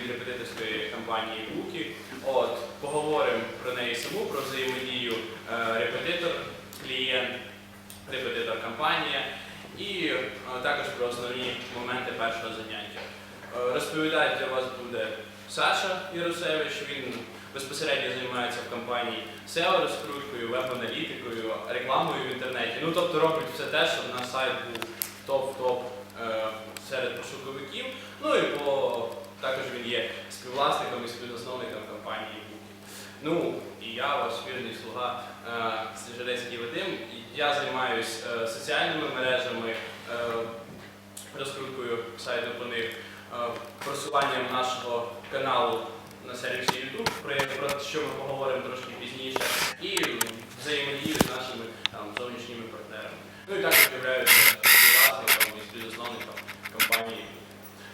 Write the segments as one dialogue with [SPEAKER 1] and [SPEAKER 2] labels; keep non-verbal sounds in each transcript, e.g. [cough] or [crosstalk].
[SPEAKER 1] від репетиторської компанії Буки. От, поговоримо про неї саму, про взаємодію е, репетитор, клієнт, репетитор компанія і е, також про основні моменти першого заняття. Е, Розповідати для вас буде Саша Єрусевич. Він безпосередньо займається в компанії SEO розкруткою, веб-аналітикою, рекламою в інтернеті. Ну тобто робить все те, щоб наш сайт був топ-топ серед пошуковиків. Ну і по також він є співвласником і співзасновником компанії Буки. Ну і я, ваш вірний слуга е, Вадим. Я займаюся соціальними мережами, е, розкруткою сайту по них, е, просуванням нашого каналу на сервісі YouTube, про, що ми поговоримо трошки пізніше, і взаємодію з нашими там, зовнішніми партнерами. Ну і також являюся співвласником і співзасновником компанії.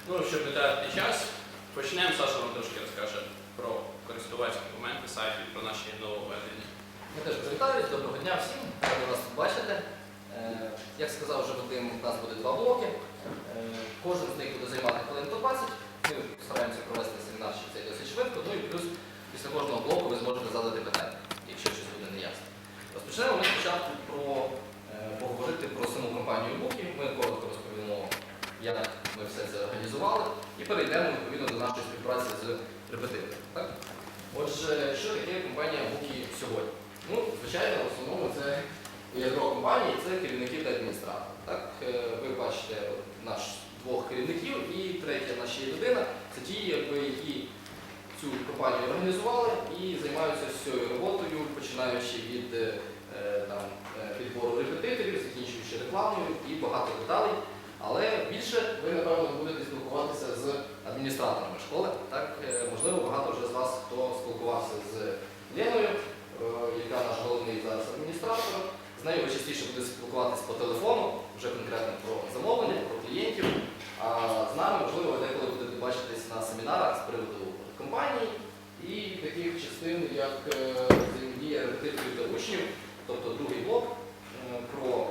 [SPEAKER 1] Ну, щоб не тратити час, почнемо. Саша вам трошки розкаже про користувацькі моменти сайту про наші нововведення.
[SPEAKER 2] Ми теж привітаюсь, доброго дня всім, раді вас тут бачити. Е, Як сказав вже Вадим, у нас буде два блоки. Е, Кожен з них буде займати хвилин по 20. Ми стараємося провести семінар ще цей досить швидко. Ну і плюс після кожного блоку ви зможете задати питання, якщо щось буде неясно. Розпочнемо ми спочатку про е, поговорити про саму компанію Буки. Ми коротко розповімо, як ми все це організували, і перейдемо відповідно нашої співпраці з репетитором. Отже, що таке компанія Буки сьогодні? Ну, звичайно, в основному це ядро компанії, це керівники та адміністратори. Так, е, ви бачите наш двох керівників і третя наша людина. Це ті, які цю компанію організували і займаються всією роботою, починаючи від е, там, е, підбору репетиторів, закінчуючи рекламою і багато деталей. Але більше ви, напевно, будете спілкуватися з адміністраторами школи. Так, Е, можливо, багато вже з вас хто спілкувався з Леною, е, яка наш головний зараз адміністратор. З нею ви частіше будете спілкуватися по телефону, вже конкретно про замовлення, про клієнтів. А з нами, можливо, деколи будете бачитись на семінарах з приводу компанії і таких частин, як е, взаємодія репетиторів та учнів, тобто другий блок про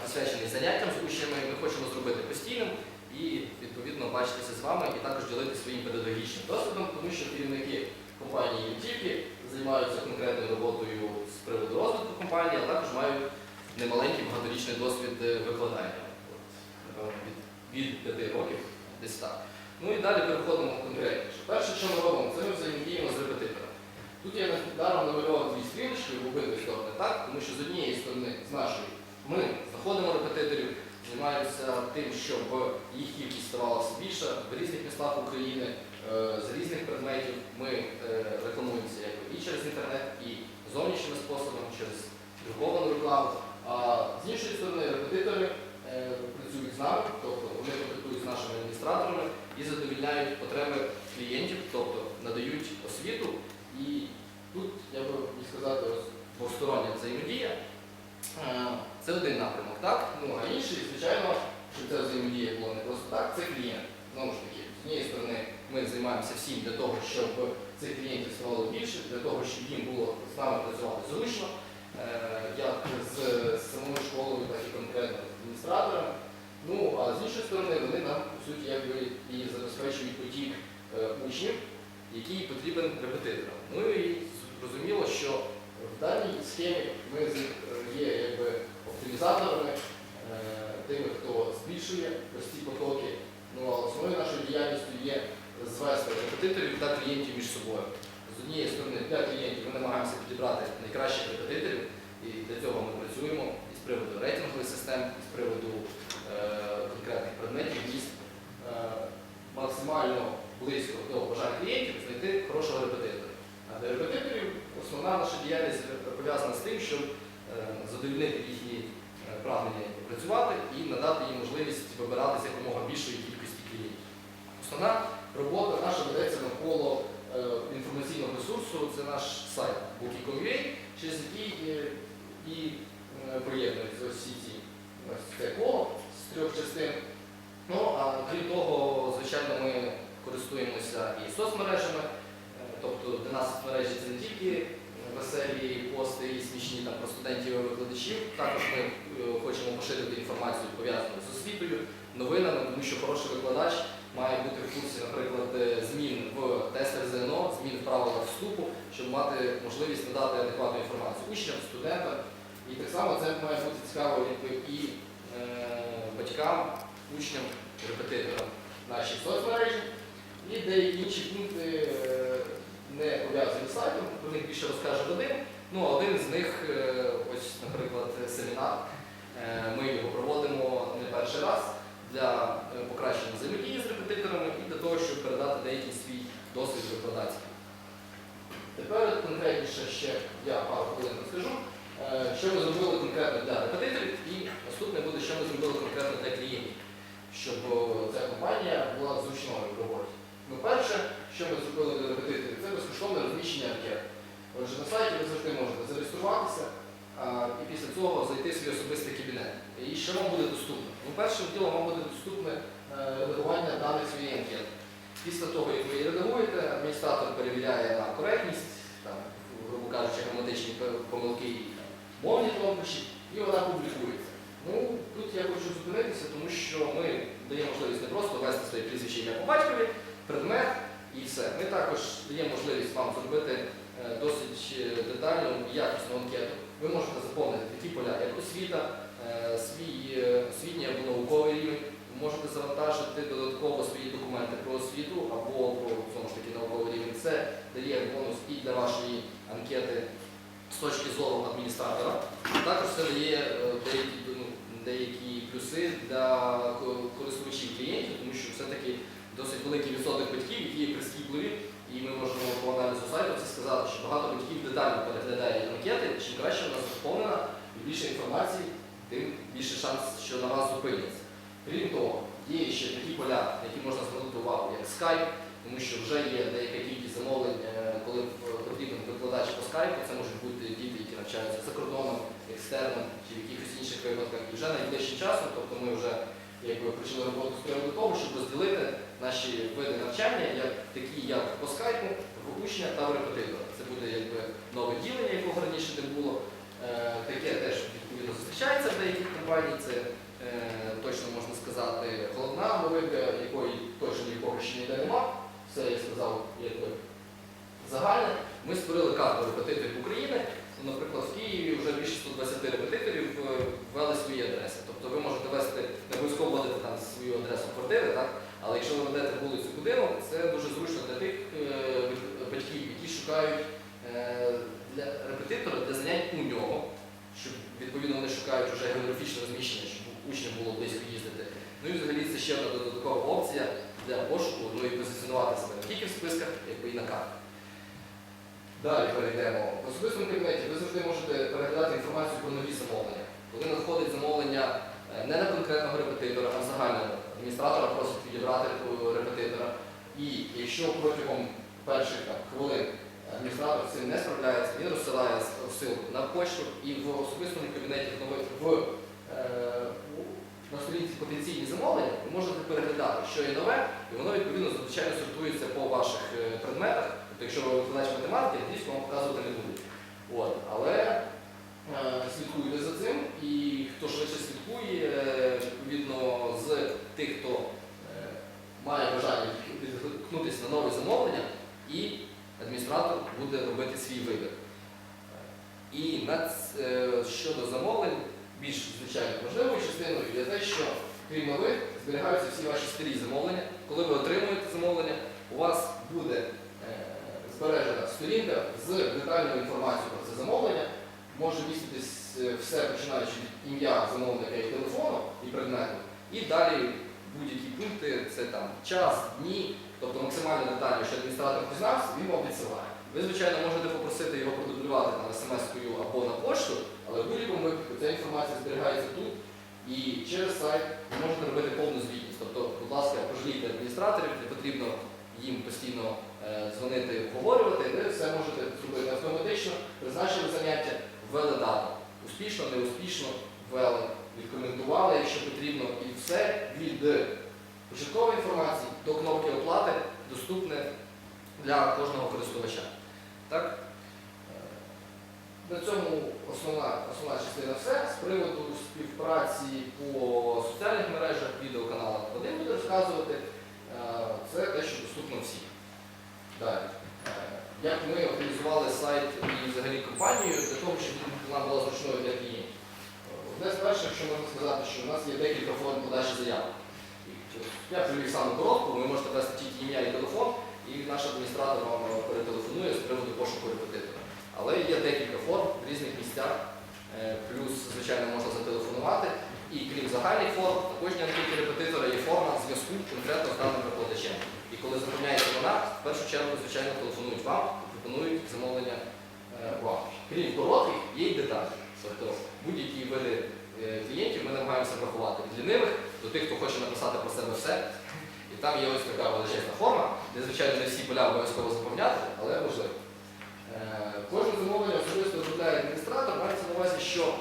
[SPEAKER 2] присвячений заняттям з учнями. Ми хочемо зробити постійним і відповідно бачитися з вами і також ділитися своїм педагогічним досвідом, тому що керівники компанії не тільки займаються конкретною роботою з приводу розвитку компанії, а також мають немаленький багаторічний досвід е, викладання. Від, від п'яти років десь так. Ну і далі переходимо конкретніше. Перше, що ми робимо, це ми взаємодіємо з репетитором. Тут я даром намальовував дві стрілочки в обидві сторони, так? тому що з однієї сторони, з нашої, ми знаходимо репетиторів, займаємося тим, щоб їх кількість ставалася більше в різних містах України, е, з різних предметів. Ми е, рекламуємося як і через інтернет, і зовнішніми способами, через друковану рекламу. А з іншої сторони, репетитори е, працюють з нами, тобто вони контактують з нашими адміністраторами і задовільняють потреби клієнтів, тобто надають освіту. І тут я би міг сказати ось двостороння взаємодія. Е, Це один напрямок, так? Ну, а інший, звичайно, що це взаємодія було не просто так, це клієнт. Знову ж таки, з однієї сторони, ми всім для того, щоб цих клієнтів ставало більше, для того, щоб їм було з нами працювати зручно, е, як з з самою школою, так і конкретно з адміністраторами. Ну, а з іншої сторони, вони нам, по суті, якби і забезпечують потік е, учнів, який потрібен репетиторам. Ну і зрозуміло, що в даній схемі ми з- є якби оптимізаторами, е, тими, хто збільшує ось ці потоки. Ну а основною нашою діяльністю є звести репетиторів та клієнтів між собою. З однієї сторони, для клієнтів ми намагаємося підібрати найкращих репетиторів, і для цього ми працюємо і з приводу рейтингових систем, і з приводу е, конкретних предметів, міст. Е, максимально близько до бажань клієнтів знайти хорошого репетитора. А для репетиторів основна наша діяльність пов'язана з тим, щоб е, задовольнити їхні е, прагнення працювати і надати їм можливість вибирати з якомога більшої кількості клієнтів. Основна робота що хороший викладач має бути в курсі, наприклад, е, змін в тестах ЗНО, змін в правилах вступу, щоб мати можливість надати адекватну інформацію учням, студентам. І так само це має бути цікаво і е, батькам, учням, репетиторам наші соцмережі. І деякі інші пункти е, не пов'язані з сайтом, про них більше розкаже один. Ну, один з них, е, ось, наприклад, семінар. Ми ще я пару хвилин розкажу, е, що ми зробили конкретно для репетиторів, і наступне буде, що ми зробили конкретно для клієнтів, щоб е, ця компанія була зручною в роботі. Ну, перше, що ми зробили для репетиторів, це безкоштовне розміщення анкет. Отже, на сайті ви завжди можете зареєструватися і після цього зайти в свій особистий кабінет. І що вам буде доступно? Ну, першим ділом вам буде доступне е, редагування даних своєї анкети. Після того, як ви її редагуєте, адміністратор перевіряє на коректність, кажучи, граматичні помилки і мовні тонкощі, і вона публікується. Ну, тут я хочу зупинитися, тому що ми даємо можливість не просто ввести своє прізвище ім'я по батькові, предмет і все. Ми також даємо можливість вам зробити е, досить е, детальну і якісну анкету. Ви можете заповнити такі поля, як освіта, е, свій е, освітній або науковий рівень. Ви можете завантажити додатково свої документи про освіту або про знову ж таки науковий рівень. Це дає бонус і для вашої анкети зору адміністратора. Також це дає е, деякі, ну, деякі плюси для користувачів клієнтів, тому що все-таки досить великий відсоток батьків, які є прискіпливі, і ми можемо по аналізу сайту це сказати, що багато батьків детально переглядає анкети. Чим краще вона заповнена і більше інформації, тим більше шанс, що на вас зупиняться. Крім того, є ще такі поля, які можна звернути увагу, як Skype, тому що вже є деяка кількість замовлень, е, коли е, потрібен викладач по скайпу, це можуть бути діти, навчаються за кордоном, екстерном чи в якихось інших випадках. І вже найближчим часом, тобто ми вже якби, почали роботу з приводу того, щоб розділити наші види навчання, як такі як по скайпу, в учня та в репетитора. Це буде якби нове ділення, якого раніше не було. Е, Таке теж відповідно зустрічається в деяких компаній. Це е, точно можна сказати головна новинка, якої точно нікого ще ніде нема. Це я сказав якби загальне. Ми створили карту репетиторів України. Ну, Наприклад, в Києві вже більше 120 репетиторів е, ввели свої адреси. Тобто ви можете ввести, не обов'язково вводити там свою адресу квартири, так? але якщо ви ведете вулицю будинок, це дуже зручно для тих е, батьків, які шукають е, для репетитора для занять у нього, щоб відповідно вони шукають вже географічне розміщення, щоб учням було близько їздити. Ну і взагалі це ще одна додаткова опція для пошуку, ну і позиціонувати себе не тільки в списках, якби і на картах. Далі перейдемо. В особистому кабінеті ви завжди можете переглядати інформацію про нові замовлення. Коли надходить замовлення е, не на конкретного репетитора, а загального адміністратора просить підібрати е, репетитора. І якщо протягом перших там, хвилин адміністратор цим не справляється, він розсилає ссылку на почту і в особистому кабінеті в, е, на сторінці потенційні замовлення ви можете переглядати, що є нове, і воно відповідно звичайно сортується по ваших е, предметах. Тобто, якщо ви викладач математики, англійську вам показувати не будуть. От. Але е, слідкуйте за цим, і хто швидше слідкує, е, відповідно з тих, хто е, має бажання відгукнутися на нові замовлення, і адміністратор буде робити свій вибір. І на ц- е, щодо замовлень, більш звичайно важливою частиною є те, що крім нових зберігаються всі ваші старі замовлення. Коли ви отримуєте замовлення, у вас буде сторінка з детальною інформацією про це замовлення. Може міститись е, все починаючи від ім'я замовника і телефону і предмету. І далі будь-які пункти, це там час, дні, тобто максимально детально, що адміністратор пізнався, він вам відсилає. Ви, звичайно, можете попросити його продублювати на смс-кою або на пошту, але в будь-якому випадку ця інформація зберігається тут і через сайт ви можете робити повну звітність. Тобто, будь ласка, пожалійте адміністраторів, не потрібно їм постійно е, дзвонити, обговорювати, ви все можете зробити автоматично, призначили заняття, ввели дату. Успішно, неуспішно ввели, відкоментували, якщо потрібно, і все від початкової інформації до кнопки оплати доступне для кожного користувача. Так? Е, На цьому основна, основна частина все. З приводу співпраці по соціальних мережах, відеоканалах Вадим буде розказувати. Це те, що доступно всім. Далі. Е, Як ми організували сайт і взагалі компанію для того, щоб вона була зручною для клієнтів. Одне з перших, що можна сказати, що в нас є декілька форм подачі заяви. Я привів саму коробку, ви можете ввести тільки ім'я і телефон, і наш адміністратор вам е, перетелефонує з приводу пошуку репетитора. Але є декілька форм в різних місцях. Е, Плюс, звичайно, можна зателефонувати. І крім загальних форм, також анкеті репетитора є зв'язку конкретно з даним викладачем. І коли заповняється вона, в першу чергу, звичайно, телефонують вам і пропонують замовлення е, вам. Крім коротких, є й деталі. Тобто будь-які види е, клієнтів ми намагаємося врахувати від лінивих до тих, хто хоче написати про себе все. І там є ось така величезна форма, де, звичайно, не всі поля обов'язково заповняти, але можливо. Е, Кожне замовлення особисто розробляє адміністратор, мається на увазі, що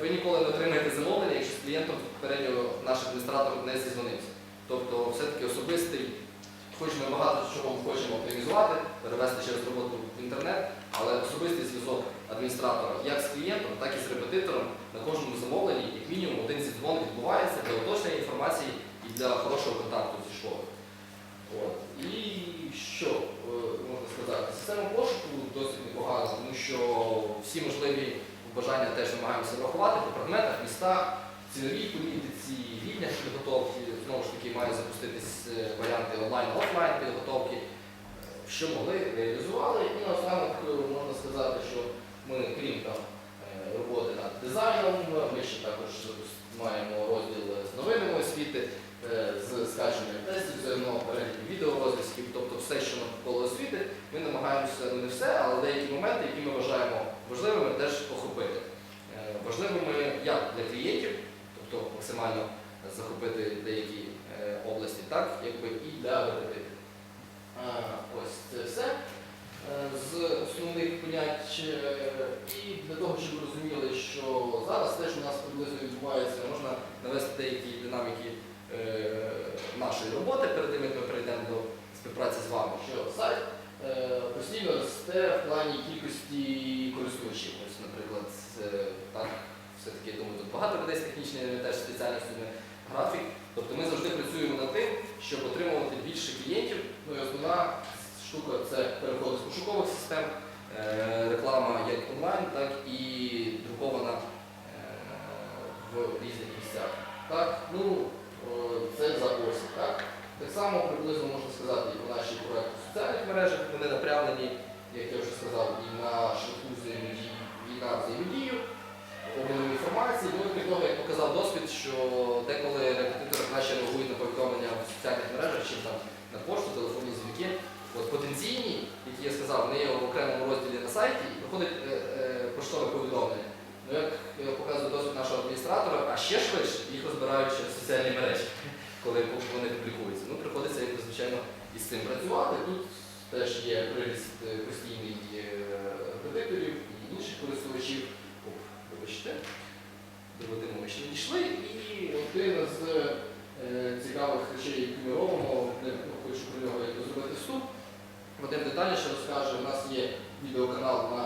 [SPEAKER 2] ви ніколи не отримаєте замовлення, якщо з клієнтом попередньо наш адміністратор не зізвонився. Тобто все-таки особистий, хоч ми багато чого хочемо оптимізувати, перевести через роботу в інтернет, але особистий зв'язок адміністратора як з клієнтом, так і з репетитором на кожному замовленні, як мінімум, один зідзвон відбувається для уточнення інформації і для хорошого контакту зі школою. От. І що е, можна сказати? Система пошуку досить непогана, тому що всі можливі бажання теж намагаємося врахувати по предметах, містах, ціновій політиці, рівнях підготовки. Знову ж таки, мають запуститись е, варіанти онлайн-офлайн підготовки. Е, Що могли, реалізували. І наостанок е, можна сказати, що ми, крім там, роботи над дизайном, ми ще також маємо розділ з новинами освіти, з скаченням тестів, ЗНО, переглядів відеорозв'язків, тобто все, що навколо освіти, ми намагаємося ну не все, але деякі моменти, які ми вважаємо важливими, теж охопити. Важливими як для клієнтів, тобто максимально захопити деякі е, області, так якби і для репетиторів. Ось це все е, з основних понять. Е, І для того, щоб ви розуміли, що зараз те, що у нас приблизно відбувається, можна навести деякі динаміки нашої роботи перед тим, як ми перейдемо до співпраці з вами. Що сайт постійно росте в плані кількості користувачів. Ось, наприклад, так, все-таки я думаю, тут багато людей з технічними теж спеціальностями графік. Тобто ми завжди працюємо над тим, щоб отримувати більше клієнтів. Ну і основна штука це переходи з пошукових систем, е, реклама як онлайн, так і друкована е, в різних місцях. Так, ну, е, це за осінь. Так? так само приблизно можна сказати і про наші проекти в соціальних мережах. Вони направлені, як я вже сказав, і на шляху взаємодії, і на взаємодію Ну, крім того, як показав досвід, що деколи репетитори краще реагують на повідомлення в соціальних мережах, чим там на пошту, телефонні дзвінки. От потенційні, які я сказав, вони є в окремому розділі на сайті і приходить е, е, поштове повідомлення. Ну, як показує досвід нашого адміністратора, а ще швидше їх розбирають через соціальні мережі, [laughs] коли вони публікуються. Ну, приходиться, як звичайно, із цим працювати. Тут теж є приріст е, постійний е, репетиторів і інших користувачів. Вибачте, до Вадима ми ще не дійшли. І один з е, цікавих речей, які ми робимо, не хочу про нього зробити вступ. Вадим детальніше розкаже, у нас є відеоканал на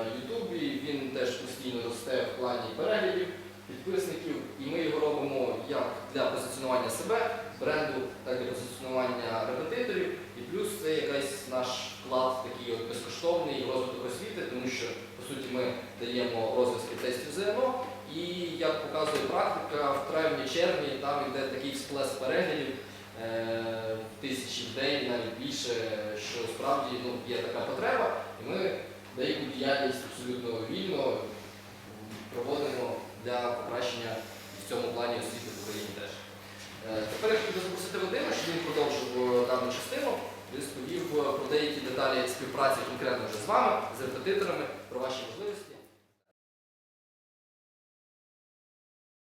[SPEAKER 2] е, Ютубі, він теж постійно росте в плані переглядів, підписників, і ми його робимо як для позиціонування себе, бренду, так і для позиціонування репетиторів. І плюс це якийсь наш вклад такий от безкоштовний розвиток освіти, тому що по суті ми даємо розв'язки тестів ЗНО. І як показує практика, в травні-червні там йде такий всплеск переглядів е, тисячі в день, навіть більше, що справді ну, є така потреба, і ми деяку діяльність абсолютно вільно проводимо для покращення в цьому плані освіти в Україні теж. Е, Тепер я хотів запросити Вадима, щоб він продовжив е, дану частину, розповів про деякі деталі співпраці конкретно вже з вами, з репетиторами, про ваші можливості.